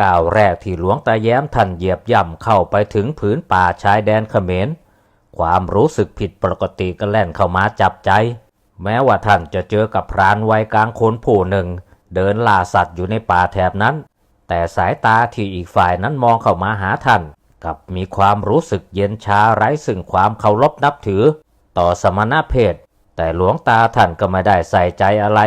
ก้าวแรกที่หลวงตาแย้มท่านเหยียบย่ำเข้าไปถึงผืนป่าชายแดนเขมร ความรู้สึกผิดปกติก็แล่นเข้ามาจับใจ แม้ว่าท่านจะเจอกับพรานวัยกลางคนผู้หนึ่ง เดินล่าสัตว์อยู่ในป่าแถบนั้น แต่สายตาที่อีกฝ่ายนั้นมองเข้ามาหาท่านกับมีความรู้สึกเย็นชาไร้ซึ่งความเคารพนับถือ ต่อสมณเพศ แต่หลวงตาท่านก็ไม่ได้ใส่ใจอะไร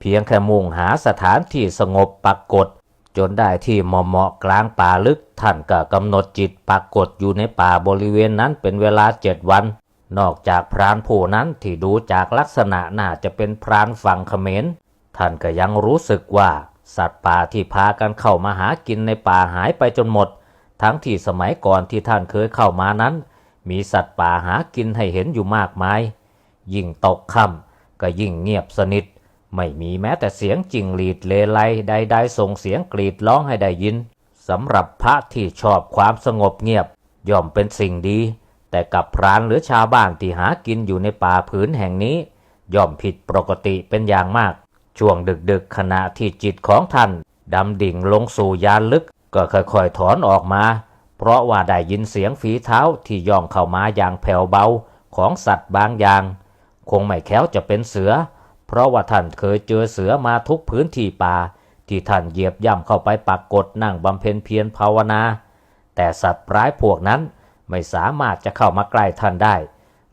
เพียงแค่มุ่งหาสถานที่สงบปักกฏ จนได้ที่เหมาะๆกลางป่าลึก ท่านก็กำหนดจิตปักกฏอยู่ในป่าบริเวณนั้นเป็นเวลาเจ็ดวัน นอกจากพรานผู้นั้นที่ดูจากลักษณะน่าจะเป็นพรานฝั่งเขมร ท่านก็ยังรู้สึกว่า สัตว์ป่าที่พากันเข้ามาหากินในป่าหายไปจนหมด ทั้งที่สมัยก่อนที่ท่านเคยเข้ามานั้น มีสัตว์ป่าหากินให้เห็นอยู่มากมาย ยิ่งตกค่ำก็ยิ่งเงียบสนิท ไม่มีแม้แต่เสียงจิงหรีดเลไลใดๆส่งเสียงกรีดร้องให้ได้ยินสำหรับพระที่ชอบความสงบเงียบ ย่อมเป็นสิ่งดี แต่กับพรานหรือชาวบ้านที่หากินอยู่ในป่าผืนแห่งนี้ ย่อมผิดปกติเป็นอย่างมาก ช่วงดึกๆขณะที่จิตของท่านดำดิ่งลงสู่ยานลึก ก็ค่อยๆถอนออกมา เพราะว่าได้ยินเสียงฝีเท้าที่ย่องเข้ามาอย่างแผ่วเบาของสัตว์บางอย่าง คงไม่แค้วจะเป็นเสือ เพราะว่าท่านเคยเจอเสือมาทุกพื้นที่ป่า ที่ท่านเหยียบย่ำเข้าไปปักกดนั่งบำเพ็ญเพียรภาวนา แต่สัตว์ร้ายพวกนั้นไม่สามารถจะเข้ามาใกล้ท่านได้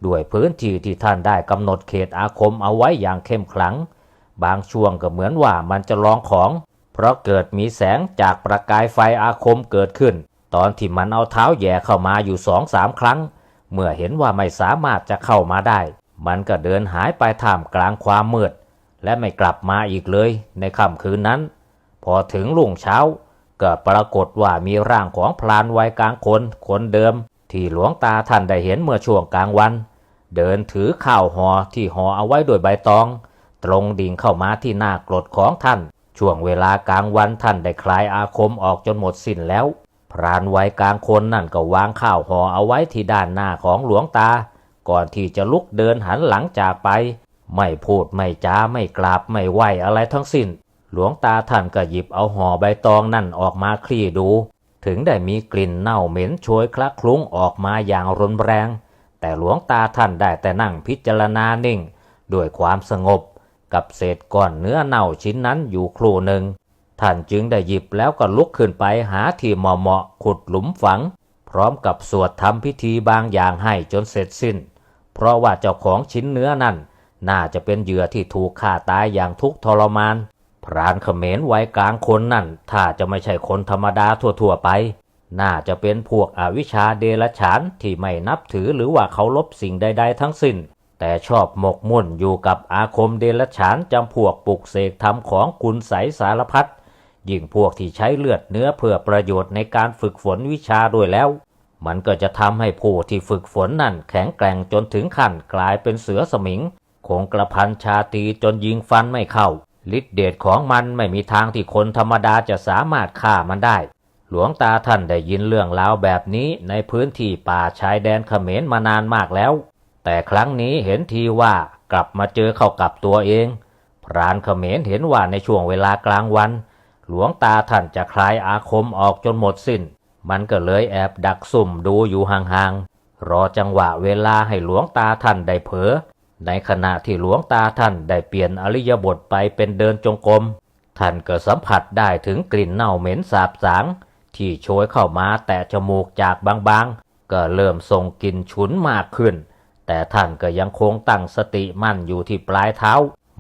ด้วยพื้นที่ที่ท่านได้กำหนดเขตอาคมเอาไว้อย่างเข้มขลัง บางช่วงก็เหมือนว่ามันจะลองของ เพราะเกิดมีแสงจากประกายไฟอาคมเกิดขึ้น ตอนที่มันเอาเท้าแย่เข้ามาอยู่สองสามครั้ง เมื่อเห็นว่าไม่สามารถจะเข้ามาได้ มันก็เดินหายไปท่ามกลางความมืด และไม่กลับมาอีกเลยในค่ำคืนนั้น พอถึงรุ่งเช้า ก็ปรากฏว่ามีร่างของพลานวัยกลางคนคนเดิม ที่หลวงตาท่านได้เห็นเมื่อช่วงกลางวัน เดินถือข้าวห่อที่ห่อเอาไว้ด้วยใบตอง ตรงดิ่งเข้ามาที่หน้ากรดของท่าน ช่วงเวลากลางวันท่านได้คลายอาคมออกจนหมดสิ้นแล้วพรานวัยกลางคนนั่นก็วางข้าวห่อเอาไว้ที่ด้านหน้าของหลวงตา ก่อนที่จะลุกเดินหันหลังจากไป ไม่พูดไม่จ้าไม่กราบไม่ไหวอะไรทั้งสิ้น หลวงตาท่านก็หยิบเอาห่อใบตองนั่นออกมาคลี่ดู ถึงได้มีกลิ่นเน่าเหม็นโชยคละคลุ้งออกมาอย่างรุนแรง แต่หลวงตาท่านได้แต่นั่งพิจารณานิ่ง ด้วยความสงบ กับเศษก้อนเนื้อเน่าชิ้นนั้นอยู่ครู่หนึ่งท่านจึงได้หยิบแล้วก็ลุกขึ้นไปหาที่เหมาะๆขุดหลุมฝัง พร้อมกับสวดทำพิธีบางอย่างให้จนเสร็จสิ้น เพราะว่าเจ้าของชิ้นเนื้อนั่น น่าจะเป็นเหยื่อที่ถูกฆ่าตายอย่างทุกทรมาน พรานเขมรไว้กลางคนนั่น ถ้าจะไม่ใช่คนธรรมดาทั่วๆไป น่าจะเป็นพวกอวิชชาเดรัจฉานที่ไม่นับถือหรือว่าเคารพสิ่งใด ๆ ทั้งสิ้น แต่ชอบหมกมุ่นอยู่กับอาคมเดรัจฉานจำพวกปลุกเสกทำของคุณใสสารพัดยิ่งพวกที่ใช้เลือดเนื้อเพื่อประโยชน์ในการฝึกฝนวิชาด้วยแล้ว มันก็จะทำให้ผู้ที่ฝึกฝนนั่นแข็งแกร่งจนถึงขั้นกลายเป็นเสือสมิงคงกระพันชาตีจนยิงฟันไม่เข้าฤทธิเดชของมันไม่มีทางที่คนธรรมดาจะสามารถฆ่ามันได้ หลวงตาท่านได้ยินเรื่องราวแบบนี้ในพื้นที่ป่าชายแดนเขมรมานานมากแล้ว แต่ครั้งนี้เห็นทีว่ากลับมาเจอเข้ากับตัวเอง พรานเขมรเห็นว่าในช่วงเวลากลางวัน หลวงตาท่านจะคลายอาคมออกจนหมดสิ้น มันก็เลยแอบดักซุ่มดูอยู่ห่างๆ รอจังหวะเวลาให้หลวงตาท่านได้เผลอ ในขณะที่หลวงตาท่านได้เปลี่ยนอริยบทไปเป็นเดินจงกรม ท่านก็สัมผัสได้ถึงกลิ่นเน่าเหม็นสาบสาง ที่โชยเข้ามาแต่จมูกจากบางๆ ก็เริ่มส่งกลิ่นฉุนมากขึ้น แต่ท่านก็ยังคงตั้งสติมั่นอยู่ที่ปลายเท้า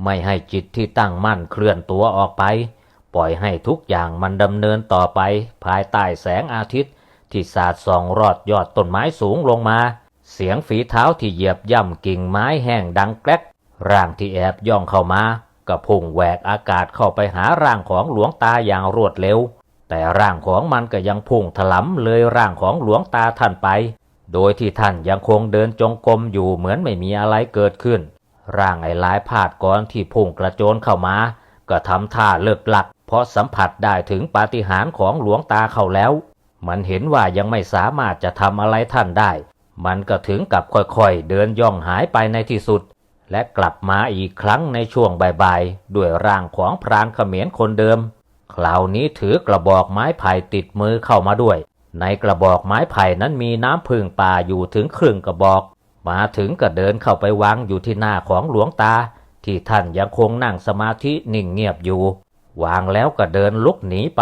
ไม่ให้จิตที่ตั้งมั่นเคลื่อนตัวออกไป ปล่อยให้ทุกอย่างมันดำเนินต่อไปภายใต้แสงอาทิตย์ ที่สาดส่องรอดยอดต้นไม้สูงลงมา เสียงฝีเท้าที่เหยียบย่ำกิ่งไม้แห้งดังแกรกร่างที่แอบย่องเข้ามาก็พุ่งแหวกอากาศเข้าไปหาร่างของหลวงตาอย่างรวดเร็ว แต่ร่างของมันก็ยังพุ่งถลำเลยร่างของหลวงตาท่านไป โดยที่ท่านยังคงเดินจงกรมอยู่เหมือนไม่มีอะไรเกิดขึ้น ร่างไอ้ลายพาดก่อนที่พุ่งกระโจนเข้ามา ก็ทำท่าเลิกหลัก เพราะสัมผัสได้ถึงปาฏิหาริย์ของหลวงตาเข้าแล้ว มันเห็นว่ายังไม่สามารถจะทำอะไรท่านได้ มันก็ถึงกับค่อยๆ เดินย่องหายไปในที่สุด และกลับมาอีกครั้งในช่วงบ่ายๆ ด้วยร่างของพรานเขมรคนเดิม คราวนี้ถือกระบอกไม้ไผ่ติดมือเข้ามาด้วย ในกระบอกไม้ไผ่นั้นมีน้ำพึ่งป่าอยู่ถึงครึ่งกระบอก มาถึงก็เดินเข้าไปวางอยู่ที่หน้าของหลวงตา ที่ท่านยังคงนั่งสมาธินิ่งเงียบอยู่ วางแล้วก็เดินลุกหนีไป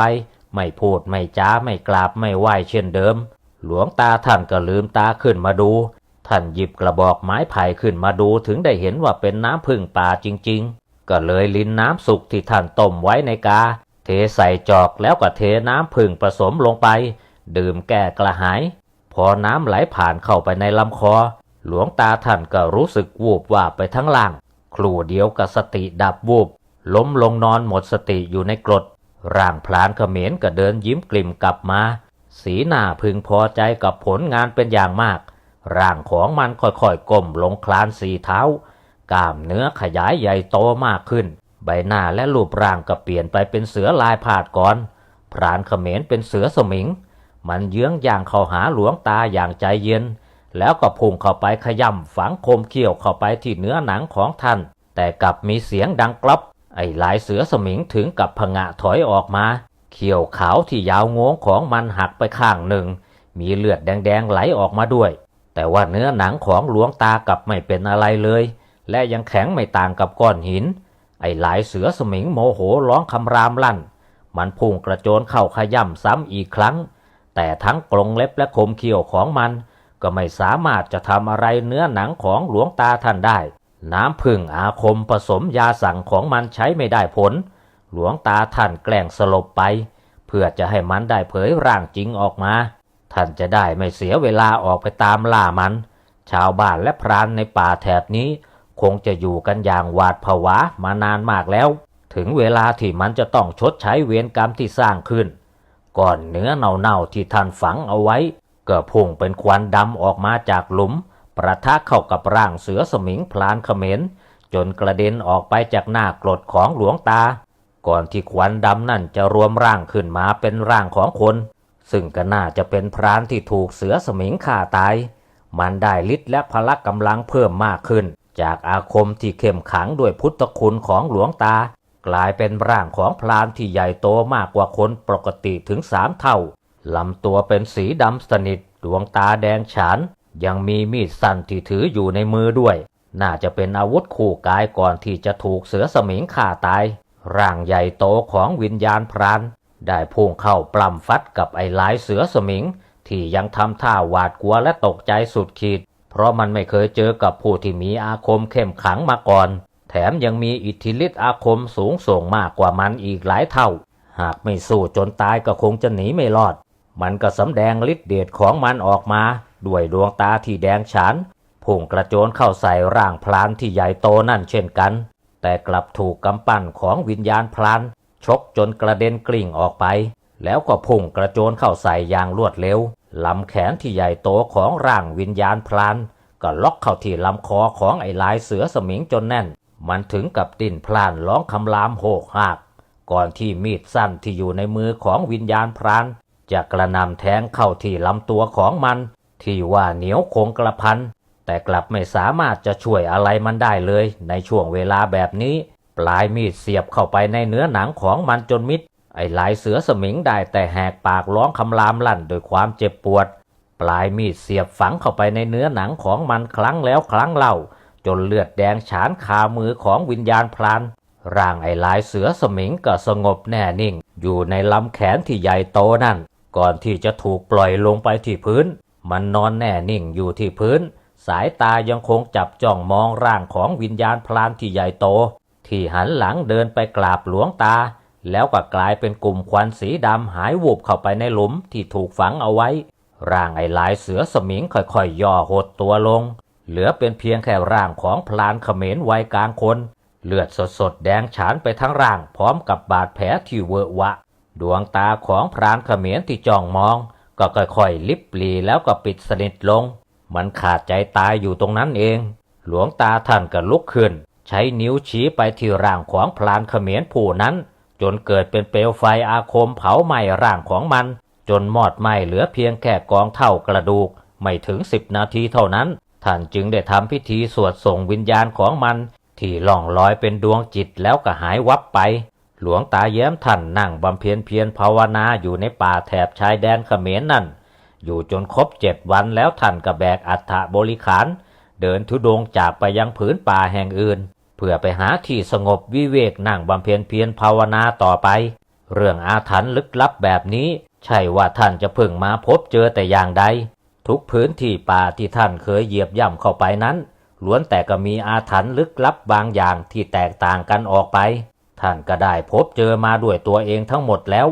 ไม่พูดไม่จ้าไม่กราบไม่ไหวเช่นเดิม หลวงตาท่านก็ลืมตาขึ้นมาดู ท่านหยิบกระบอกไม้ไผ่ขึ้นมาดูถึงได้เห็นว่าเป็นน้ำพึ่งป่าจริง ๆ ก็เลยลินน้ำสุกที่ท่านต้มไว้ในกา เทใส่จอกแล้วก็เทน้ำพึ่งผสมลงไป ดื่มแก้กระหาย พอน้ำไหลผ่านเข้าไปในลำคอ หลวงตาท่านก็รู้สึกวูบว่าบไปทั้งล่างครู่เดียวกับสติดับวูบ ล้มลงนอนหมดสติอยู่ในกรด ร่างพลานเขมรก็เดินยิ้มกลิ่มกลับมา สีหน้าพึงพอใจกับผลงานเป็นอย่างมาก ร่างของมันค่อยๆก้มลงคลานสีเท้ากล้ามเนื้อขยายใหญ่โตมากขึ้น ใบหน้าและรูปร่างก็เปลี่ยนไปเป็นเสือลายผาดก่อน พรานเขมรเป็นเสือสมิง มันเยื้องอย่างเข้าหาหลวงตาอย่างใจเย็น แล้วก็พุ่งเข้าไปขย่ำฝังคมเขี้ยวเข้าไปที่เนื้อหนังของท่าน แต่กลับมีเสียงดังกรอบ ไอ้ลายเสือสมิงถึงกับผงะถอยออกมา เขียวขาวที่ยาวงวงของมันหักไปข้างหนึ่ง มีเลือดแดงๆไหลออกมาด้วย แต่ว่าเนื้อหนังของหลวงตากลับไม่เป็นอะไรเลย และยังแข็งไม่ต่างกับก้อนหิน ไอ้หลายเสือสมิงโมโหร้องคำรามลั่น มันพุ่งกระโจนเข้าขย่ำซ้ำอีกครั้ง แต่ทั้งกรงเล็บและคมเขียวของมัน ก็ไม่สามารถจะทำอะไรเนื้อหนังของหลวงตาท่านได้ น้ำพึ่งอาคมผสมยาสั่งของมันใช้ไม่ได้ผล หลวงตาท่านแกล้งสลบไป เพื่อจะให้มันได้เผยร่างจริงออกมา ท่านจะได้ไม่เสียเวลาออกไปตามล่ามัน ชาวบ้านและพรานในป่าแถบนี้ คงจะอยู่กันอย่างหวาดผวามานานมากแล้ว ถึงเวลาที่มันจะต้องชดใช้เวรกรรมที่สร้างขึ้น ก่อนเนื้อเน่าๆที่ท่านฝังเอาไว้ก็พุ่งเป็นควันดำออกมาจากหลุม ประทะเข้ากับร่างเสือสมิงพลานเขมรจนกระเด็นออกไปจากหน้ากรดของหลวงตา ก่อนที่ควันดำนั่นจะรวมร่างขึ้นมาเป็นร่างของคน ซึ่งก็น่าจะเป็นพรานที่ถูกเสือสมิงฆ่าตาย มันได้ฤทธิ์และพละกำลังเพิ่มมากขึ้น จากอาคมที่เข้มขังด้วยพุทธคุณของหลวงตา กลายเป็นร่างของพรานที่ใหญ่โตมากกว่าคนปกติถึงสามเท่าลำตัวเป็นสีดำสนิทดวงตาแดงฉาน ยังมีมีดสั้นที่ถืออยู่ในมือด้วย น่าจะเป็นอาวุธคู่กายก่อนที่จะถูกเสือสมิงฆ่าตาย ร่างใหญ่โตของวิญญาณพราน ได้พุ่งเข้าปล้ำฟัดกับไอ้ลายเสือสมิง ที่ยังทำท่าหวาดกลัวและตกใจสุดขีด เพราะมันไม่เคยเจอกับผู้ที่มีอาคมเข้มขังมาก่อน แถมยังมีอิทธิฤทธิ์อาคมสูงส่งมากกว่ามันอีกหลายเท่า หากไม่สู้จนตายก็คงจะหนีไม่รอด มันก็สำแดงฤทธิ์เดชของมันออกมา ด้วยดวงตาที่แดงฉานพุ่งกระโจนเข้าใส่ร่างพลานที่ใหญ่โตนั่นเช่นกัน แต่กลับถูกกำปั้นของวิญญาณพลานชกจนกระเด็นกลิ่งออกไป แล้วก็พุ่งกระโจนเข้าใส่อย่างรวดเร็วลำแขนที่ใหญ่โตของร่างวิญญาณพลานก็ล็อกเข้าที่ลำคอของไอ้ลายเสือสมิงจนแน่น มันถึงกับดิ้นพลานร้องคำรามโหกหาก ก่อนที่มีดสั้นที่อยู่ในมือของวิญญาณพรานจะกระนำแทงเข้าที่ลำตัวของมัน ที่ว่าเหนียวคงกระพัน แต่กลับไม่สามารถจะช่วยอะไรมันได้เลย ในช่วงเวลาแบบนี้ ปลายมีดเสียบเข้าไปในเนื้อหนังของมันจนมิด ไอ้ลายเสือสมิงได้แต่แหกปากร้องคำรามลั่นโดวยความเจ็บปวด ปลายมีดเสียบฝังเข้าไปในเนื้อหนังของมันครั้งแล้วครั้งเล่า จนเลือดแดงฉานคามือของวิญญาณพลานร่างไอ้ลายเสือสมิงก็สงบแน่นิ่ง อยู่ในลำแขนที่ใหญ่โตนั่น ก่อนที่จะถูกปล่อยลงไปที่พื้น มันนอนแน่นิ่งอยู่ที่พื้น สายตายังคงจับจ้องมองร่างของวิญญาณพลานที่ใหญ่โต ที่หันหลังเดินไปกราบหลวงตา แล้วก็กลายเป็นกลุ่มควันสีดำหายวูบเข้าไปในหลุมที่ถูกฝังเอาไว้ ร่างไอ้ลายเสือสมิงค่อยๆย่อหดตัวลง เหลือเป็นเพียงแค่ร่างของพลานเขมรวัยกลางคน เลือดสดๆแดงฉานไปทั้งร่างพร้อมกับบาดแผลที่เวอะวะ ดวงตาของพรานเขมรที่จ้องมอง ก็ค่อยๆลิบหลีแล้วก็ปิดสนิทลง มันขาดใจตายอยู่ตรงนั้นเอง หลวงตาท่านก็ลุกขึ้น ใช้นิ้วชี้ไปที่ร่างของพลานเขมรผู้นั้น จนเกิดเป็นเปลวไฟอาคมเผาไหม้ร่างของมัน จนมอดไหม้เหลือเพียงแค่กองเท่ากระดูก ไม่ถึงสิบนาทีเท่านั้น ท่านจึงได้ทำพิธีสวดส่งวิญญาณของมัน ที่ล่องลอยเป็นดวงจิตแล้วก็หายวับไป หลวงตาแย้มท่านนั่งบำเพ็ญเพียรภาวนาอยู่ในป่าแถบชายแดนเขมรนั่น อยู่จนครบเจ็ดวันแล้วท่านก็แบกอัฐบริขาร เดินทุดงจากไปยังผืนป่าแห่งอื่น เพื่อไปหาที่สงบวิเวกนั่งบำเพ็ญเพียรภาวนาต่อไป เรื่องอาถรรพ์ลึกลับแบบนี้ ใช่ว่าท่านจะเพิ่งมาพบเจอแต่อย่างใด ทุกพื้นที่ป่าที่ท่านเคยเหยียบย่ำเข้าไปนั้นล้วนแต่ก็มีอาถรรพ์ลึกลับบางอย่างที่แตกต่างกันออกไป ท่านก็ได้พบเจอมาด้วยตัวเองทั้งหมดแล้ว